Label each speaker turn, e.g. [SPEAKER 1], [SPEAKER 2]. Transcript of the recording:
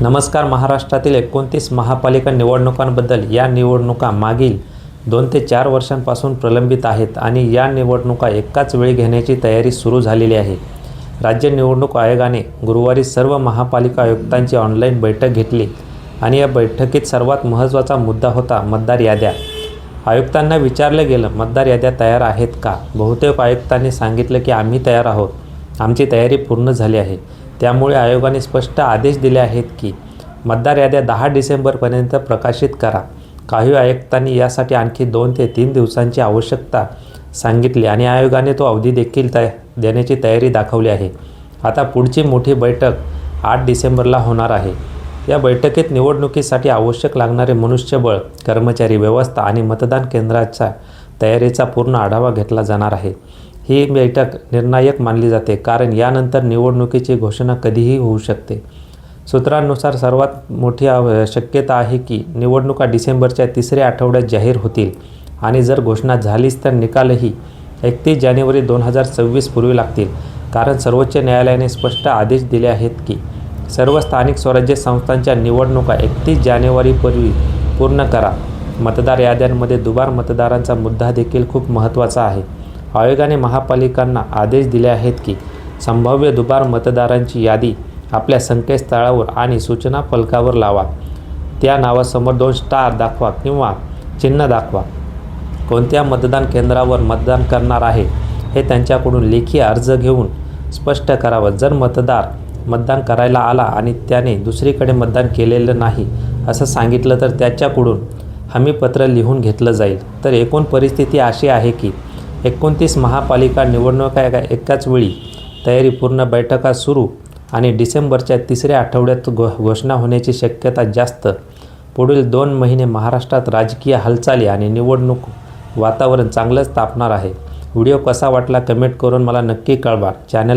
[SPEAKER 1] नमस्कार महाराष्ट्रातील एकोणतीस महापालिका निवडणुकांबद्दल या निवडणुका मागील दोन ते चार वर्षांपासून प्रलंबित आहेत आणि या निवडणुका एकाच वेळी घेण्याची तयारी सुरू झालेली आहे. राज्य निवडणूक आयोगाने गुरुवारी सर्व महापालिका आयुक्तांची ऑनलाईन बैठक घेतली आणि या बैठकीत सर्वात महत्त्वाचा मुद्दा होता मतदार याद्या. आयुक्तांना विचारलं गेलं मतदार याद्या तयार आहेत का? बहुतेक आयुक्तांनी सांगितलं की आम्ही तयार आहोत. आमची तयारी पूर्ण झाली आहे. त्यामुळे आयोगाने स्पष्ट आदेश दिले आहेत की मतदार याद्या दहा डिसेंबरपर्यंत प्रकाशित करा. काही आयुक्तांनी यासाठी आणखी दोन ते तीन दिवसांची आवश्यकता सांगितली आणि आयोगाने तो अवधी देखील तय देण्याची तयारी दाखवली आहे. आता पुढची मोठी बैठक आठ डिसेंबरला होणार आहे. या बैठकीत निवडणुकीसाठी आवश्यक लागणारे मनुष्यबळ कर्मचारी व्यवस्था आणि मतदान केंद्राच्या तयारीचा पूर्ण आढावा घेतला जाणार आहे. ही बैठक निर्णायक मानली जाते कारण यानंतर निवडणुकीची घोषणा कधीही होऊ शकते. सूत्रांनुसार सर्वात मोठी शक्यता आहे की निवडणुका डिसेंबरच्या तिसऱ्या आठवड्यात जाहीर होतील आणि जर घोषणा झालीच तर निकालही एकतीस जानेवारी दोन हजार सव्वीस पूर्वी लागतील. कारण सर्वोच्च न्यायालयाने स्पष्ट आदेश दिले आहेत की सर्व स्थानिक स्वराज्य संस्थांच्या निवडणुका एकतीस जानेवारीपूर्वी पूर्ण करा. मतदार याद्यांमध्ये दुबार मतदारांचा मुद्दा देखील खूप महत्त्वाचा आहे. आयोगाने महापालिकांना आदेश दिले आहेत की संभाव्य दुबार मतदारांची यादी आपल्या संकेतस्थळावर आणि सूचना फलकावर लावा. त्या नावासमोर दोन स्टार दाखवा किंवा चिन्ह दाखवा. कोणत्या मतदान केंद्रावर मतदान करणार आहे हे त्यांच्याकडून लेखी अर्ज घेऊन स्पष्ट करावं. जर मतदार मतदान करायला आला आणि त्याने दुसरीकडे मतदान केलेलं नाही असं सांगितलं तर त्याच्याकडून हमीपत्र लिहून घेतलं जाईल. तर एकूण परिस्थिती अशी आहे की एकोणतीस महापालिका निवडणुका एका एकाच वेळी तयारी पूर्ण बैठका सुरू आणि डिसेंबरच्या तिसऱ्या आठवड्यात घो घोषणा होण्याची शक्यता जास्त. पुढील दोन महिने महाराष्ट्रात राजकीय हालचाली आणि निवडणूक वातावरण चांगलंच तापणार आहे. व्हिडिओ कसा वाटला कमेंट करून मला नक्की कळवा. चॅनल